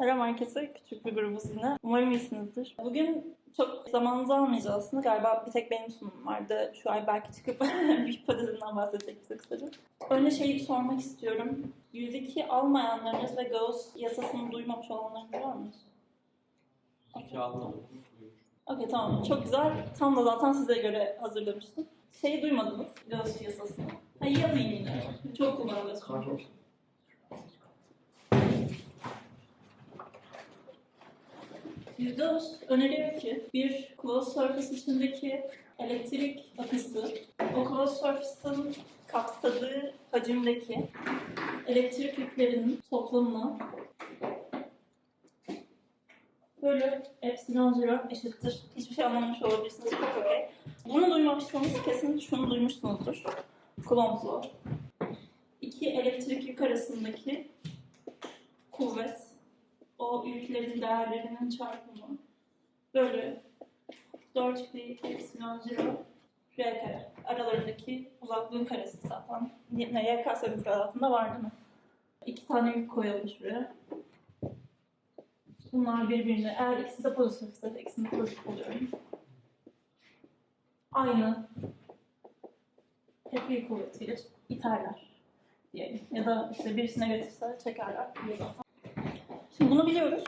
Selam herkese. Küçük bir grubuz yine. Umarım iyisinizdir. Bugün çok zamanınızı almayacağız aslında. Galiba bir tek benim sunumum vardı. Şu ay belki çıkıp bir hipotezimden bahsedecek bize kısaca. Önce şeyi sormak istiyorum. 102 almayanlarınız ve Gauss yasasını duymamış olanlarınız var mı? Anlamadım. Okey tamam. Çok güzel. Tam da zaten size göre hazırlamıştım. Şeyi duymadınız. Gauss yasasını. Ha, yazayım yine. Çok kullanılıyor. Gauss öneriyor ki bir closed surface içindeki elektrik akısı o closed surface'ın kapsadığı hacimdeki elektrik yüklerinin toplamına böyle epsilon zero eşittir. Hiçbir şey anlamamış olabilirsiniz. Çok okey. Bunu duymamışsanız kesin şunu duymuşsunuzdur. Coulomb's law. İki elektrik yük arasındaki kuvvet o yüklerin değerlerinin çarpımı böyle 4 pi epsilon 0 r kare. Aralarındaki uzaklığın karesi zaten. Ne YKS müfredatında var değil mi? İki tane yük koyalım şuraya. Bunlar birbirine, eğer ikisi de pozitifse ikisini pozitif oluyorum. Aynı tepki kuvvetiyle iterler diyelim. Ya da işte birisi negatifse çekerler. Şimdi bunu biliyoruz.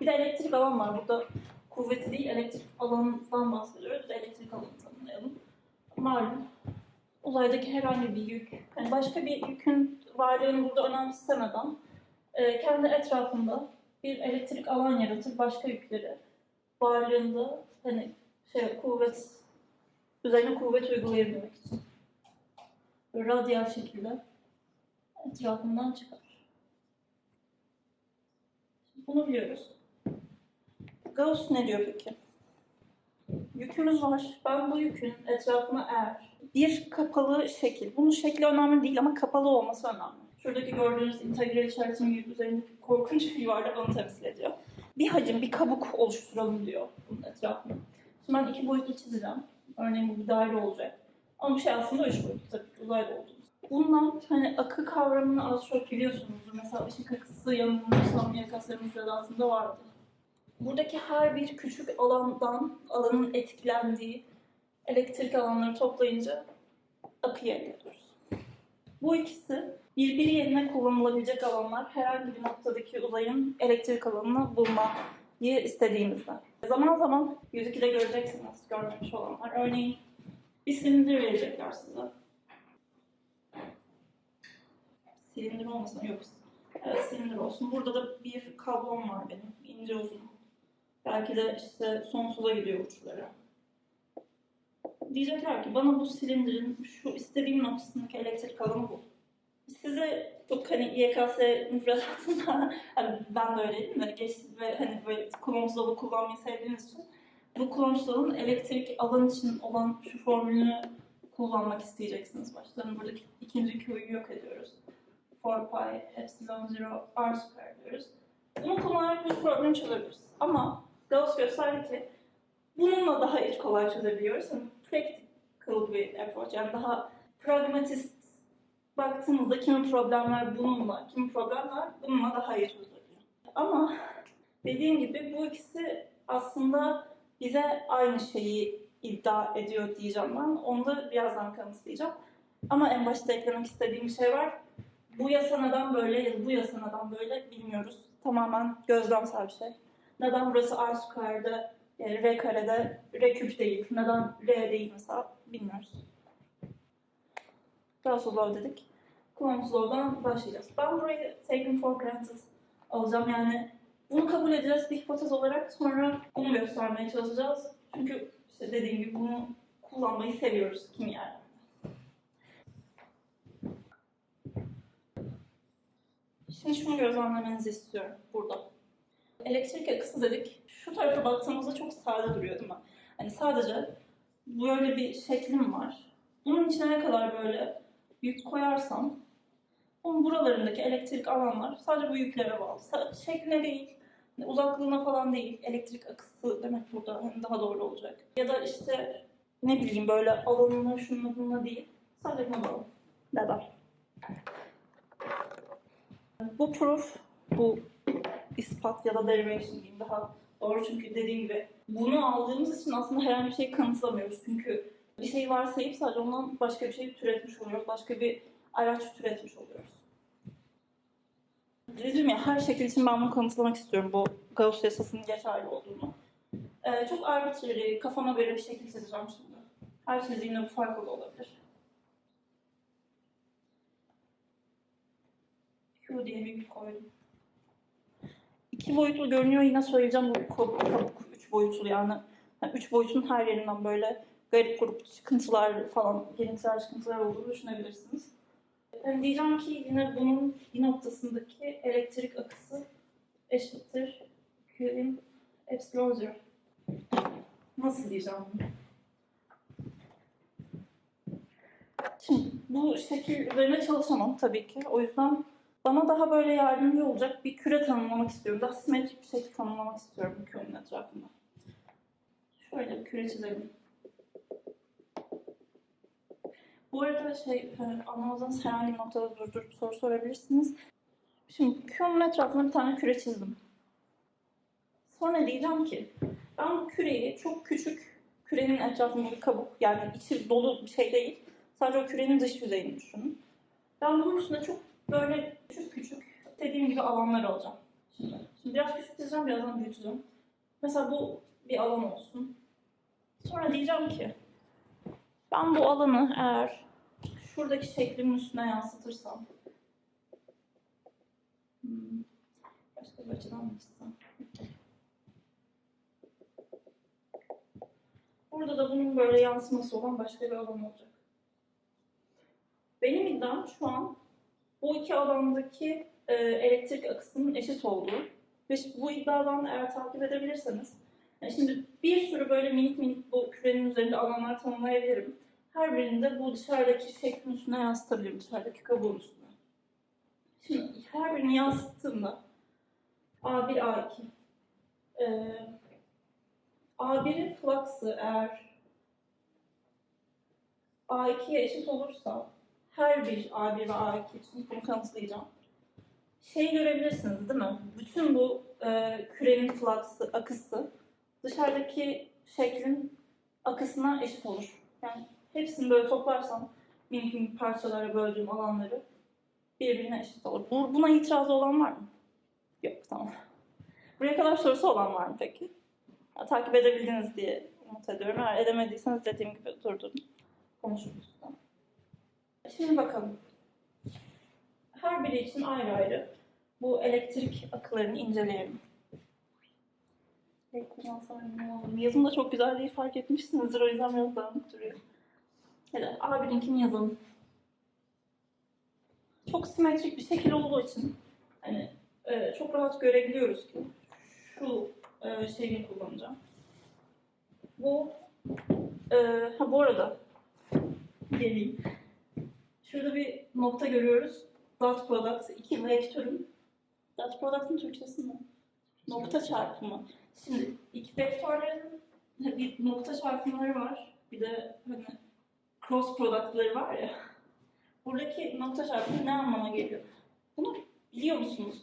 Bir de elektrik alan var. Burada kuvveti değil, elektrik alanından bahsediyoruz. De elektrik alanı tanımlayalım. Malum. Uzaydaki herhangi bir yük, yani başka bir yükün varlığını burada önemsemeden e, kendi etrafında bir elektrik alan yaratır başka yükleri varlığında hani şey kuvvet üzerine kuvvet uygulayabilmek için. Radyal şekilde etrafından çıkar. Bunu biliyoruz. Gauss ne diyor peki? Yükümüz var. Ben bu yükün etrafına eğer bir kapalı şekil, bunun şekli önemli değil ama kapalı olması önemli. Şuradaki gördüğünüz integral yük üzerindeki korkunç bir yuvarlak onu temsil ediyor. Bir hacim, bir kabuk oluşturalım diyor bunun etrafına. Şimdi ben iki boyutlu çizeceğim. Örneğin bu bir daire olacak. Ama bu şey aslında üç boyutlu tabii ki uzayda olduğumuz. Bundan hani akı kavramını az çok biliyorsunuzdur. Mesela ışık akısı yanılmıyorsam yakasları müfredatında vardı. Buradaki her bir küçük alandan alanın etkilendiği elektrik alanları toplayınca akıyı elde ediyoruz. Bu ikisi birbiri yerine kullanılabilecek alanlar herhangi bir noktadaki uzayın elektrik alanını bulmayı istediğimizde. Zaman zaman 102'de göreceksiniz görmemiş olanlar. Örneğin bir silindir verecekler size. Silindir olmasın yok. Silindir olsun. Burada da bir kablom var benim. ince uzun. Belki de işte sonsuza gidiyor uçları. Diyecekler ki bana bu silindirin şu istediğim noktasındaki elektrik alanı bul. Size çok hani YKS müfredatında hani ben de öyleydim de geçti ve hani böyle kullanıcıları kullanmayı sevdiğiniz için bu kullanıcıların elektrik alan için olan şu formülünü kullanmak isteyeceksiniz başta. Hani buradaki ikinci Q'yu yok ediyoruz. 4 pi epsilon 0 r square diyoruz. Bunu kullanarak bu problemi çözebiliriz. Ama Gauss gösterdi ki bununla daha iyi kolay çözebiliyoruz. Yani practical bir approach yani daha pragmatist baktığımızda kimi problemler bununla, kimi problemler bununla daha iyi çözülebiliyor. Ama dediğim gibi bu ikisi aslında bize aynı şeyi iddia ediyor diyeceğim ben. Onu da birazdan kanıtlayacağım. Ama en başta eklemek istediğim bir şey var. Bu yasa neden böyle ya da bu yasa neden böyle bilmiyoruz. Tamamen gözlemsel bir şey. Neden burası R square'de, yani R karede R küp değil? Neden R değil mesela bilmiyoruz. Gauss law dedik. Coulomb's law'dan başlayacağız. Ben burayı taken for granted alacağım. Yani bunu kabul edeceğiz bir hipotez olarak. Sonra bunu göstermeye çalışacağız. Çünkü işte dediğim gibi bunu kullanmayı seviyoruz kimya. Şimdi şunu gözlemlemenizi istiyorum burada. Elektrik akısı dedik. Şu tarafa baktığımızda çok sade duruyor değil mi? Hani sadece böyle bir şeklim var. Bunun içine ne kadar böyle yük koyarsam onun buralarındaki elektrik alanlar sadece bu yüklere bağlı. Şekline değil, hani uzaklığına falan değil. Elektrik akısı demek burada hani daha doğru olacak. Ya da işte ne bileyim böyle alanına şununla bununla değil. Sadece buna bağlı. Neden? Bu proof, bu ispat ya da derivation diyeyim daha doğru çünkü dediğim gibi bunu aldığımız için aslında herhangi bir şey kanıtlamıyoruz. Çünkü bir şey varsayıp sadece ondan başka bir şey türetmiş oluyoruz. Başka bir araç türetmiş oluyoruz. Dedim ya her şekil için ben bunu kanıtlamak istiyorum bu Gauss yasasının geçerli olduğunu. Ee, çok arbitrary, kafama göre bir şekil çizeceğim şimdi. Her çizdiğimde bu farklı olabilir. Q diye bir koydum. İki boyutlu görünüyor yine söyleyeceğim bu kabuk, üç boyutlu yani. yani. Üç boyutun her yerinden böyle garip grup çıkıntılar falan, gelintiler çıkıntılar olduğunu düşünebilirsiniz. Yani diyeceğim ki yine bunun bir noktasındaki elektrik akısı eşittir Q'in epsilon zero. Nasıl diyeceğim bunu? Şimdi bu şekil üzerine çalışamam tabii ki. O yüzden bana daha böyle yardımcı olacak bir küre tanımlamak istiyorum. Daha simetrik bir şekil tanımlamak istiyorum bu kürenin etrafında. Şöyle bir küre çizelim. Bu arada şey, e, anlamadığınız herhangi bir noktada durdurup soru sorabilirsiniz. Şimdi Q'nun etrafına bir tane küre çizdim. Sonra diyeceğim ki ben bu küreyi çok küçük kürenin etrafında bir kabuk yani içi dolu bir şey değil. Sadece o kürenin dış yüzeyini düşünün. Ben bunun üstüne çok böyle küçük küçük dediğim gibi alanlar alacağım. Şimdi, şimdi biraz küçük çizeceğim, birazdan büyüteceğim. Mesela bu bir alan olsun. Sonra diyeceğim ki ben bu alanı eğer şuradaki şeklimin üstüne yansıtırsam hmm, başka bir açıdan mı? Burada da bunun böyle yansıması olan başka bir alan olacak. Benim iddiam şu an bu iki alandaki e, elektrik akısının eşit olduğu ve bu iddiadan eğer takip edebilirseniz yani şimdi bir sürü böyle minik minik bu kürenin üzerinde alanlar tanımlayabilirim. Her birinde bu dışarıdaki şeklin üstüne yansıtabilirim, dışarıdaki kabuğun üstüne. Şimdi her birini yansıttığımda A1, A2 ee, A1'in flux'ı eğer A2'ye eşit olursa her bir A1 ve A2 için bunu kanıtlayacağım. Şeyi görebilirsiniz değil mi? Bütün bu e, kürenin flux'ı, akısı dışarıdaki şeklin akısına eşit olur. Yani hepsini böyle toplarsam minik minik parçalara böldüğüm alanları birbirine eşit olur. Bu- Buna itirazı olan var mı? Yok tamam. Buraya kadar sorusu olan var mı peki? Ya, takip edebildiniz diye umut ediyorum. Eğer edemediyseniz dediğim gibi durdurun. Konuşuruz. Tamam. Şimdi bakalım. Her biri için ayrı ayrı bu elektrik akılarını inceleyelim. Yazım da çok güzel değil fark etmişsinizdir. O yüzden biraz dağınık duruyor. Hadi A1'inkini yazalım. Çok simetrik bir şekil olduğu için hani e, çok rahat görebiliyoruz ki şu e, şeyi kullanacağım. Bu e, ha bu arada geleyim. Şurada bir nokta görüyoruz. Dot product, iki vektörün. Dot product'ın Türkçesi ne? Nokta çarpımı. Şimdi iki vektörlerin bir nokta çarpımları var. Bir de hani cross product'ları var ya. Buradaki nokta çarpımı ne anlama geliyor? Bunu biliyor musunuz?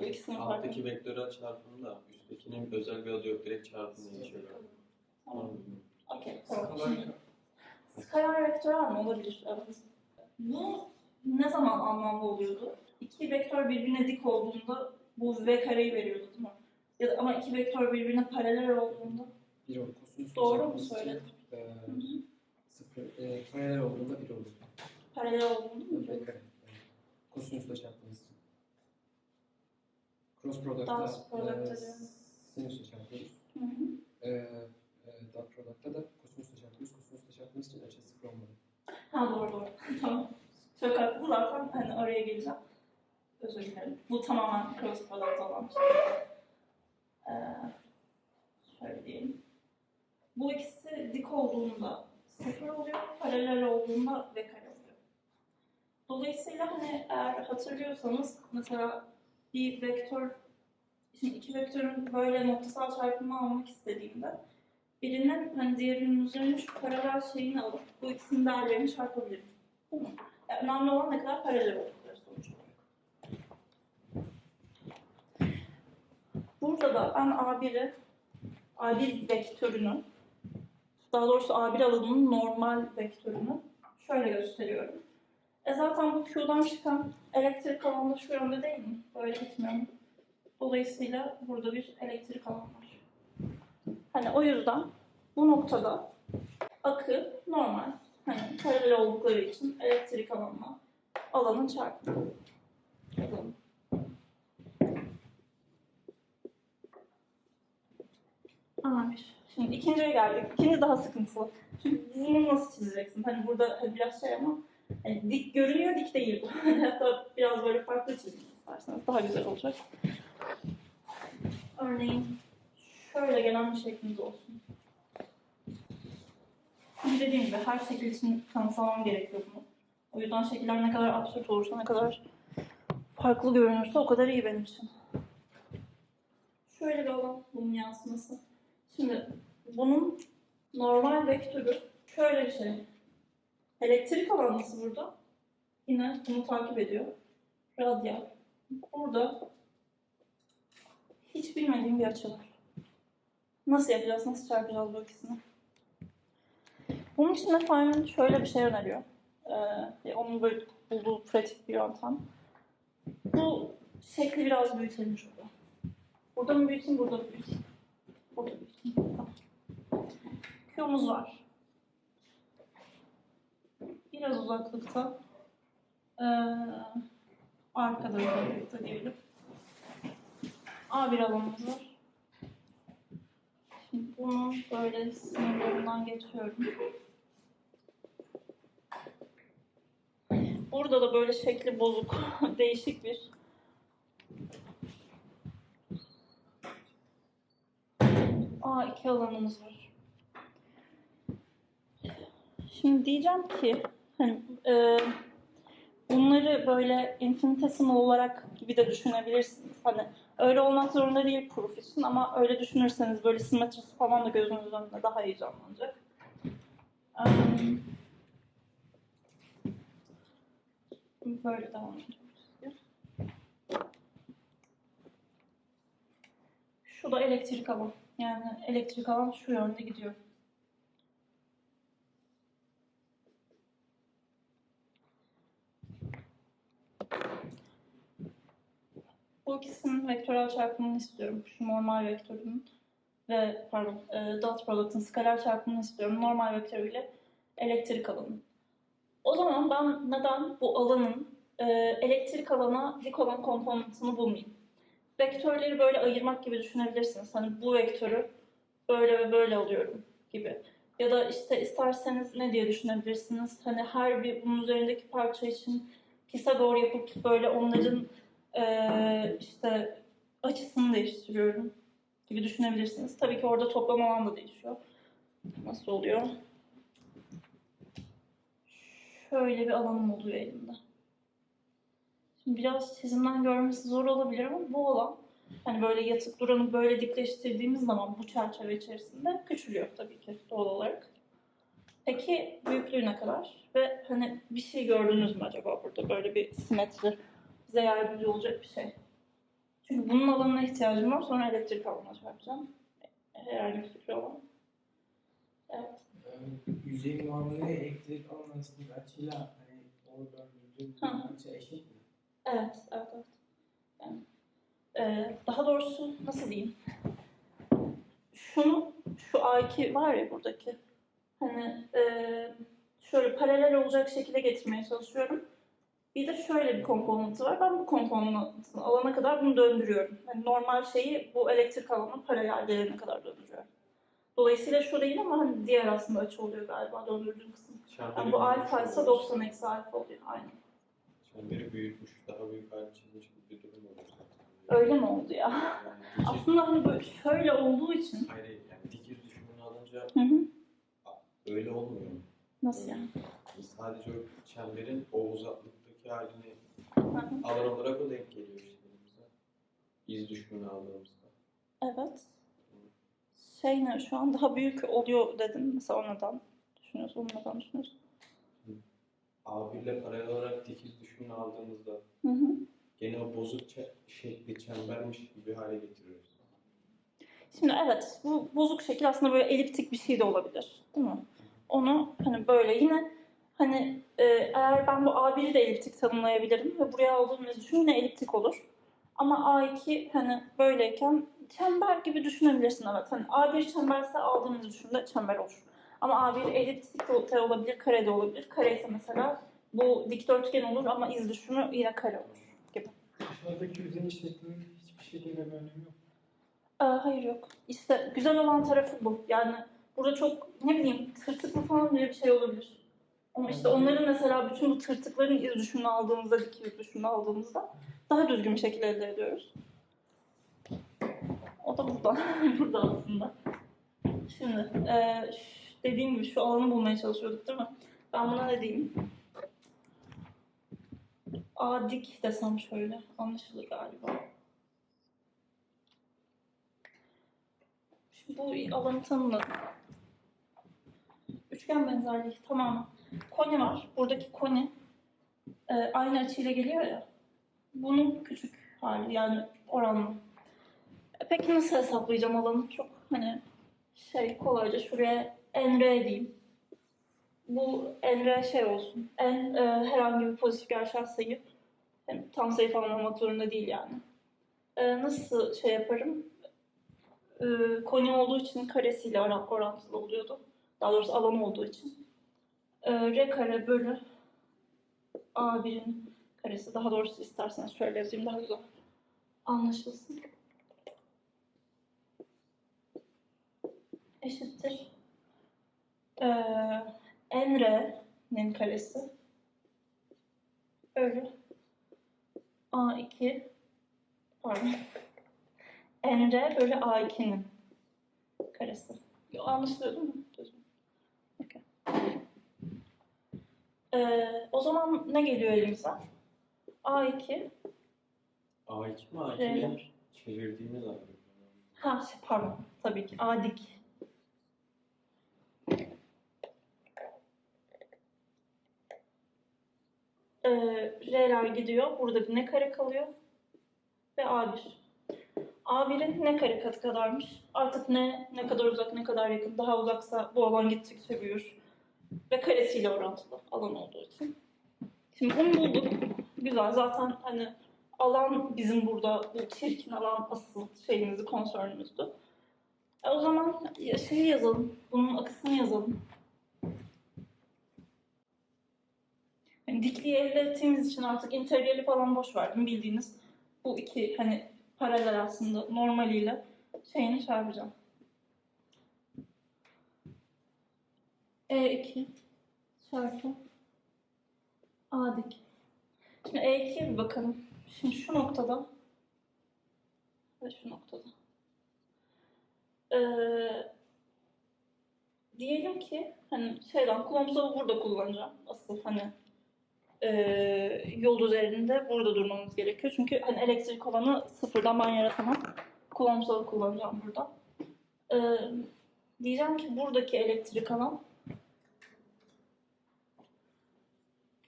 Bu ikisinin farkı. Alttaki vektörel çarpımı da üsttekinin özel bir adı yok. Direkt çarpımı geçiyor. Tamam. Okey, tamam. Skalar vektörel mi? Olabilir, evet. Bu ne zaman anlamlı oluyordu? İki vektör birbirine dik olduğunda bu v kareyi veriyordu değil mi? Ya da ama iki vektör birbirine paralel olduğunda Bir olur. Kosinüs Doğru mu söyledim? E, sıfır, e, paralel olduğunda bir olur. paralel olduğunda mı? Ve kare. Kosinüsle çarptığımız için. Cross product'ta e, sinüsle çarpıyoruz. Hı hı. E, e, dot product'ta da kosinüsle çarpıyoruz. Kosinüsle çarptığımız için açı. Ha doğru doğru. tamam. Çok haklı zaten hani oraya geleceğim. Özür dilerim. Bu tamamen cross product olan şey. Ee, şöyle diyelim. Bu ikisi dik olduğunda sıfır oluyor, paralel olduğunda ve kare oluyor. Dolayısıyla hani eğer hatırlıyorsanız mesela bir vektör, şimdi iki vektörün böyle noktasal çarpımı almak istediğimde birinin hani diğerinin üzerine şu paralel şeyini alıp bu ikisinin değerlerini çarpabilirim. Bu mu? Yani önemli olan ne kadar paralel oldukları sonuç olarak. Burada da ben A1'i, A1 vektörünü, daha doğrusu A1 alanının normal vektörünü şöyle gösteriyorum. E zaten bu Q'dan çıkan elektrik alanı şu yönde değil mi? Böyle gitmiyor? Dolayısıyla burada bir elektrik alanı var. Hani o yüzden bu noktada akı normal. Hani paralel oldukları için elektrik alanına alanın çarpımı. Yazalım. Amir. Şimdi ikinciye geldik. İkinci daha sıkıntılı. Çünkü bunu nasıl çizeceksin? Hani burada hani biraz şey ama hani dik görünüyor, dik değil bu. Hatta biraz böyle farklı çizmek isterseniz daha güzel olacak. Örneğin şöyle gelen bir şeklimiz olsun. Şimdi dediğim gibi her şekil için kanıtlamam gerekiyor bunu. O yüzden şekiller ne kadar absürt olursa, ne kadar farklı görünürse o kadar iyi benim için. Şöyle bir alan bunun yansıması. Şimdi bunun normal vektörü şöyle bir şey. Elektrik alanı nasıl burada? Yine bunu takip ediyor. Radyal. Burada hiç bilmediğim bir açı var. Nasıl yapacağız? Nasıl çarpacağız bu ikisini? Bunun için de Feynman şöyle bir şey öneriyor. Ee, onun böyle bulduğu pratik bir yöntem. Bu şekli biraz büyütelim şurada. Burada mı büyüteyim, burada mı büyüteyim? Burada büyüteyim. Q'muz var. Biraz uzaklıkta. Ee, arkada uzaklıkta diyelim. A1 alanımız var. Bunu böyle sınırlarından geçiyorum. Burada da böyle şekli bozuk, değişik bir A2 alanımız var. Şimdi diyeceğim ki hani e, bunları böyle infinitesimal olarak gibi de düşünebilirsiniz. Hani öyle olmak zorunda değil proof için ama öyle düşünürseniz böyle simetrisi falan da gözünüzün önünde daha iyi canlanacak. Böyle devam ediyoruz. Şu da elektrik alan. Yani elektrik alan şu yönde gidiyor. Bu ikisinin vektörel çarpımını istiyorum. Şu normal vektörünün ve pardon e, dot product'ın skaler çarpımını istiyorum. Normal vektörüyle elektrik alanı. O zaman ben neden bu alanın e, elektrik alana dik olan komponentini bulmayayım? Vektörleri böyle ayırmak gibi düşünebilirsiniz. Hani bu vektörü böyle ve böyle alıyorum gibi. Ya da işte isterseniz ne diye düşünebilirsiniz? Hani her bir bunun üzerindeki parça için Pisagor yapıp böyle onların e, işte açısını değiştiriyorum gibi düşünebilirsiniz. Tabii ki orada toplam alan da değişiyor. Nasıl oluyor? Şöyle bir alanım oluyor elimde. Şimdi biraz çizimden görmesi zor olabilir ama bu alan hani böyle yatıp duranı böyle dikleştirdiğimiz zaman bu çerçeve içerisinde küçülüyor tabii ki doğal olarak. Peki büyüklüğü ne kadar? Ve hani bir şey gördünüz mü acaba burada böyle bir simetri bize yardımcı olacak bir şey? Çünkü bunun alanına ihtiyacım var. Sonra elektrik alanına çarpacağım. Herhangi bir fikri olan. Evet. Ee, yüzey muamele elektrik alan arasındaki açıyla hani o döndürdüğüm Hı hı. açı eşit mi? Evet, evet, evet. Yani, e, daha doğrusu nasıl diyeyim? Şunu, şu A2 var ya buradaki. Hani e, şöyle paralel olacak şekilde getirmeye çalışıyorum. Bir de şöyle bir komponenti var. Ben bu komponentini alana kadar bunu döndürüyorum. Yani normal şeyi bu elektrik alanı paralel gelene kadar döndürüyorum. Dolayısıyla şu değil ama hani diğer aslında açı oluyor galiba döndürdüğüm kısım. Yani bu alfa ise oluyorsun. 90 eksi alfa oluyor. Aynen. Çemberi büyütmüş, daha büyük hale çizmiş gibi bir durum oluyor. Öyle mi oldu ya? Yani Aslında hani böyle şöyle olduğu için. hayır, yani dikiz düşümünü alınca Hı hı. öyle olmuyor. Nasıl yani? Sadece o çemberin o uzaklıktaki halini alan olarak o denk geliyor işte elimize. İz düşümünü aldığımızda. Evet. Şey ne şu an daha büyük oluyor dedin. Mesela o neden düşünüyorsun? Onu neden düşünüyorsun? A1 ile paralel olarak dikiz düşümünü aldığımızda Hı hı. gene o bozuk çe- şekli çembermiş gibi hale getiriyoruz. Şimdi evet bu bozuk şekil aslında böyle eliptik bir şey de olabilir. Değil mi? Onu hani böyle yine hani e, eğer ben bu A1'i de eliptik tanımlayabilirim ve buraya aldığımız düşün yine eliptik olur. Ama A2 hani böyleyken çember gibi düşünebilirsin evet. Hani A1 çemberse aldığımız düşünde çember olur. Ama A1 eliptik de olabilir, kare de olabilir. Kare ise mesela bu dikdörtgen olur ama iz düşümü yine kare olur gibi. Dışarıdaki yüzeyin şeklinin hiçbir şekilde bir önemi yok. Ee, hayır yok. İşte güzel olan tarafı bu. Yani burada çok ne bileyim tırtıklı falan bile bir şey olabilir. Ama işte onların mesela bütün bu tırtıkların iz düşümünü aldığımızda, dik iz düşümünü aldığımızda daha düzgün bir şekilde elde ediyoruz. O da burada. burada aslında. Şimdi ş- dediğim gibi şu alanı bulmaya çalışıyorduk değil mi? Ben buna ne diyeyim? A dik desem şöyle anlaşılır galiba. Şimdi bu alanı tanımladım. Üçgen benzerliği tamam. Koni var. Buradaki koni e, aynı açıyla geliyor ya. Bunun küçük hali yani oranlı. E, peki nasıl hesaplayacağım alanı? Çok hani şey kolayca şuraya nr diyeyim. Bu nr şey olsun. n e, herhangi bir pozitif gerçel sayı. Hem tam sayı falan olmak zorunda değil yani. E, nasıl şey yaparım? e, koni olduğu için karesiyle oran- orantılı oluyordu. Daha doğrusu alan olduğu için. E, R kare bölü A1'in karesi. Daha doğrusu isterseniz şöyle yazayım daha güzel anlaşılsın. Eşittir. E, Nr'nin karesi bölü A2 pardon Nr bölü A2'nin karesi. Yo, Anlaşılıyor değil mi? Düzgün. Okey. Ee, o zaman ne geliyor elimize? A2. A2 mi A2 Şeyler. mi? Çevirdiğimiz abi. Ha şey, pardon. Tabii ki. A dik. Ee, R'ler gidiyor. Burada bir ne kare kalıyor. Ve A1. A1'in ne kare katı kadarmış? Artık ne ne kadar uzak ne kadar yakın. Daha uzaksa bu alan gittikçe büyür. Ve karesiyle orantılı alan olduğu için. Şimdi bunu bulduk. Güzel. Zaten hani alan bizim burada bu çirkin alan asıl şeyimizi, konsörümüzdü. E o zaman şeyi yazalım. Bunun akısını yazalım. Yani dikliği elde ettiğimiz için artık integrali falan boş verdim. Bildiğiniz bu iki hani paralel aslında normaliyle şeyini çarpacağım. E2 çarpı A dik. Şimdi E2'ye bir bakalım. Şimdi şu noktada ve şu noktada. Ee, diyelim ki hani şeyden Kuloms'u burada kullanacağım. Asıl hani e, yol üzerinde burada durmamız gerekiyor. Çünkü hani elektrik olanı sıfırdan ben yaratamam. Kuloms'u kullanacağım burada. Ee, diyeceğim ki buradaki elektrik alan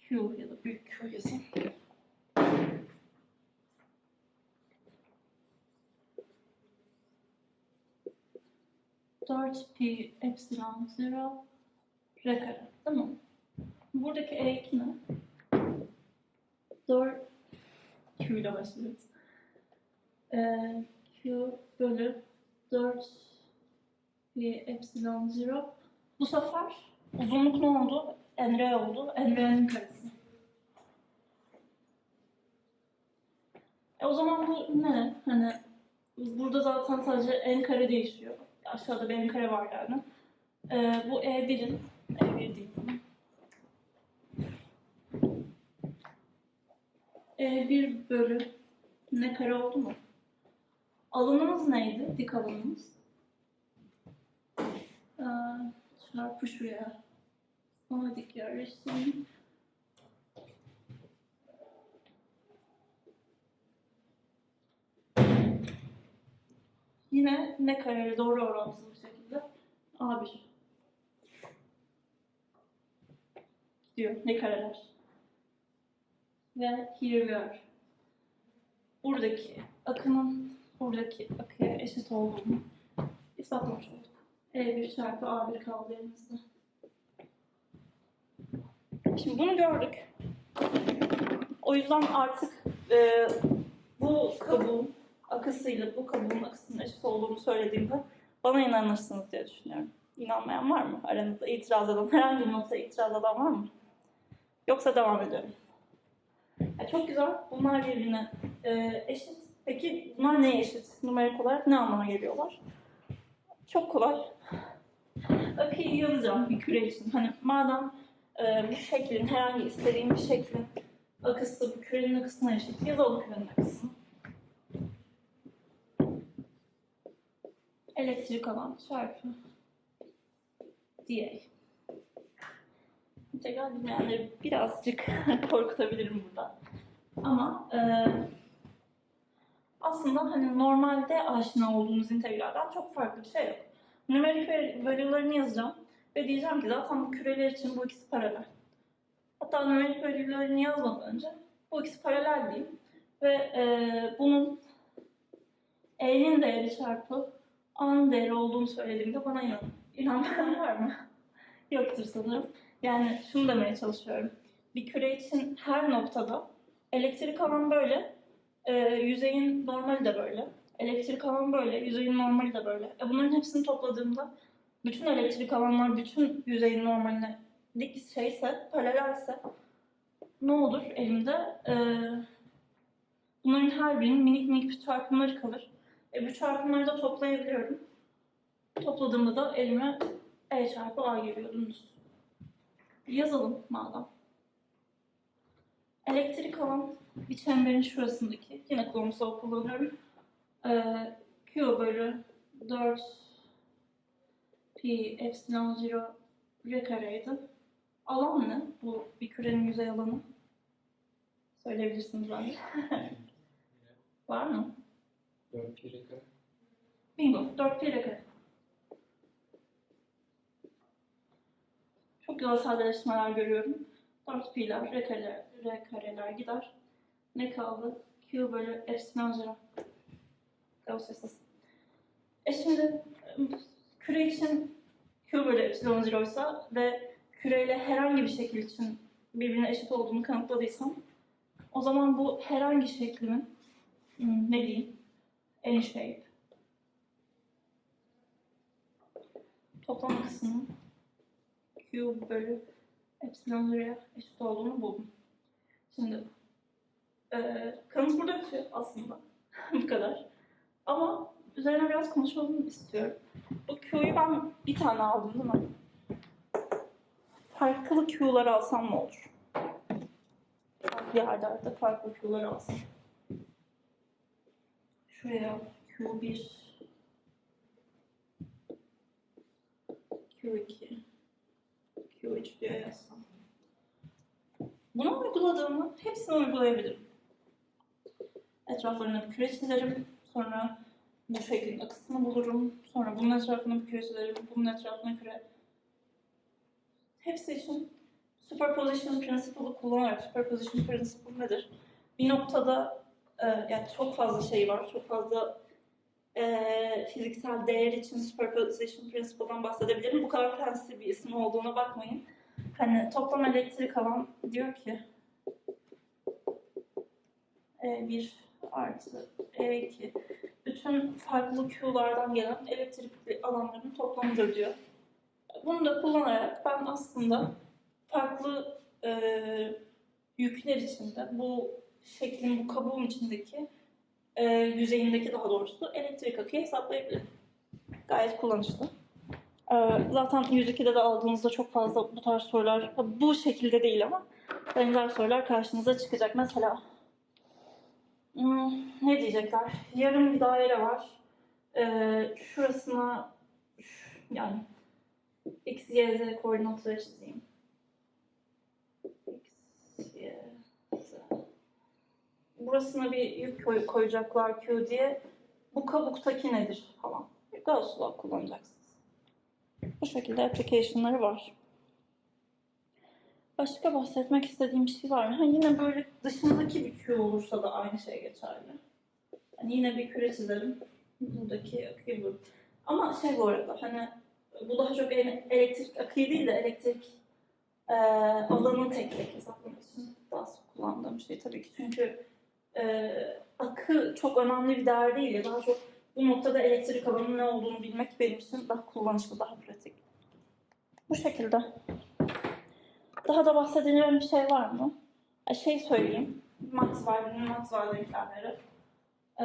Q ya da büyük Q yazayım. Dört pi epsilon zero r kare. Tamam. Buradaki E2 ne? 4 Q ile başlıyoruz. Ee, Q bölü 4 pi epsilon zero. Bu sefer uzunluk ne oldu? Nr oldu. Nr'nin karesi. E o zaman bu ne? Hani burada zaten sadece n kare değişiyor. Aşağıda bir n kare var yani. Ee, bu E1'in E1 değil. E1 bölü ne kare oldu mu? Alanımız neydi? Dik alanımız. Ee, çarpı şuraya. Ona dik yerleştireyim. Yine ne kareli doğru orantılı bir şekilde A1. Gidiyor ne kareler. Ve here we are. Buradaki akının buradaki akıya eşit olduğunu Hesaplamış olduk. E1 çarpı A1 kaldı elimizde. Şimdi bunu gördük. O yüzden artık e, bu kabuğun akısıyla bu kabuğun akısının eşit olduğunu söylediğimde bana inanırsınız diye düşünüyorum. İnanmayan var mı? Aranızda itiraz eden, herhangi bir noktaya itiraz eden var mı? Yoksa devam ediyorum. Ya çok güzel. Bunlar birbirine e, eşit. Peki bunlar neye eşit? Numerik olarak ne anlama geliyorlar? Çok kolay. Akıyı yazacağım bir küre için. Hani madem e, bu şeklin, herhangi istediğim bir şeklin akısı bu kürenin akısına eşit. Yazalım kürenin akısını. Elektrik alan çarpı dA. Tekrar bilmeyenleri birazcık korkutabilirim burada. Ama e, aslında hani normalde aşina olduğumuz integralden çok farklı bir şey yok. Numerik value'larını yazacağım ve diyeceğim ki zaten bu küreler için bu ikisi paralel. Hatta numerik value'larını yazmadan önce bu ikisi paralel diyeyim ve e, bunun E'nin değeri çarpı A'nın değeri olduğunu söylediğimde bana inanın. İnanmayan var mı? Yoktur sanırım. Yani şunu demeye çalışıyorum. Bir küre için her noktada elektrik alan böyle, e, yüzeyin normali de böyle. Elektrik alan böyle, yüzeyin normali de böyle. E bunların hepsini topladığımda bütün elektrik alanlar bütün yüzeyin normaline dik şeyse, paralelse ne olur elimde? E, bunların her birinin minik minik çarpımları kalır. E bu çarpımları da toplayabiliyorum. Topladığımda da elime E çarpı A geliyor. Yazalım madem. Elektrik alan bir çemberin şurasındaki, yine kurumsal kullanıyorum. Ee, Q bölü 4 pi epsilon 0 r kareydi. Alan ne? Bu bir kürenin yüzey alanı. Söyleyebilirsiniz bence. Var mı? 4 pi r kare. Bingo. 4 pi r kare. Çok güzel sadeleştirmeler görüyorum. 4 pi'ler, r kareler, r kareler gider. Ne kaldı? Q bölü epsilon 0. Gauss yasası. E şimdi küre için Bölü epsilon 0 ise ve küreyle herhangi bir şekil için birbirine eşit olduğunu kanıtladıysam o zaman bu herhangi şeklimin hmm, ne diyeyim? Any shape toplam kısmının Q bölü epsilon zira'ya eşit olduğunu buldum. Şimdi eee kanıt burada bitiyor aslında. Bu kadar. Ama üzerine biraz konuşalım istiyorum. Bu Q'yu ben bir tane aldım değil mi? Farklı Q'lar alsam ne olur? Farklı yerlerde farklı Q'lar alsam. Şuraya Q1 Q2 Q3 diye yazsam. Bunu uyguladığımı hepsini uygulayabilirim. Etraflarına bir küre çizerim. Sonra bu şeklin akısını bulurum. Sonra bunun etrafına bir küre. Bunun etrafına küre. Hepsi için superposition principle'ı kullanarak, superposition principle nedir? Bir noktada e, yani çok fazla şey var, çok fazla e, fiziksel değer için superposition principle'dan bahsedebilirim. Bu kadar bir isim olduğuna bakmayın. Hani toplam elektrik alan diyor ki E1 artı E2 bütün farklı Q'lardan gelen elektrikli alanların toplamıdır diyor. Bunu da kullanarak ben aslında farklı e, yükler içinde bu şeklin bu kabuğun içindeki e, yüzeyindeki daha doğrusu elektrik akıyı hesaplayabilirim. Gayet kullanışlı. E, zaten 102'de de aldığınızda çok fazla bu tarz sorular, bu şekilde değil ama benzer sorular karşınıza çıkacak. Mesela hmm, ne diyecekler? Yarım bir daire var. E, şurasına şu- yani x, y, z koordinatları çizeyim. X, y, z burasına bir yük koy- koyacaklar Q diye. Bu kabuktaki nedir falan. Gauss law kullanacaksınız. Bu şekilde application'ları var. Başka bahsetmek istediğim bir şey var mı? Ha, yine böyle dışındaki bir Q olursa da aynı şey geçerli. Yani yine bir küre çizerim. Buradaki akıyı bu. Ama şey bu arada hani bu daha çok ele- elektrik akıyı değil de elektrik e, alanı tek tek hesaplamak için daha sık kullandığım şey tabii ki. Çünkü e, akı çok önemli bir değer değil ya daha çok bu noktada elektrik alanının ne olduğunu bilmek benim için daha kullanışlı, daha pratik. Bu şekilde. Daha da bahsedeceğim bir şey var mı? E, Şey söyleyeyim. Maxwell'in Maxwell denklemleri. Ee,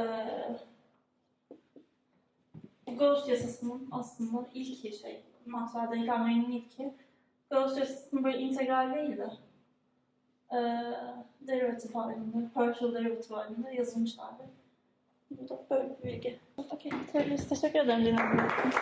bu Gauss yasasının aslında ilki şey, Maxwell denklemlerinin ilki. Gauss yasasının böyle integral değil de e, derivatif halinde, partial derivative halinde yazılmışlardı. Bu da böyle bir bilgi. Okay, teşekkür ederim dinlediğiniz için.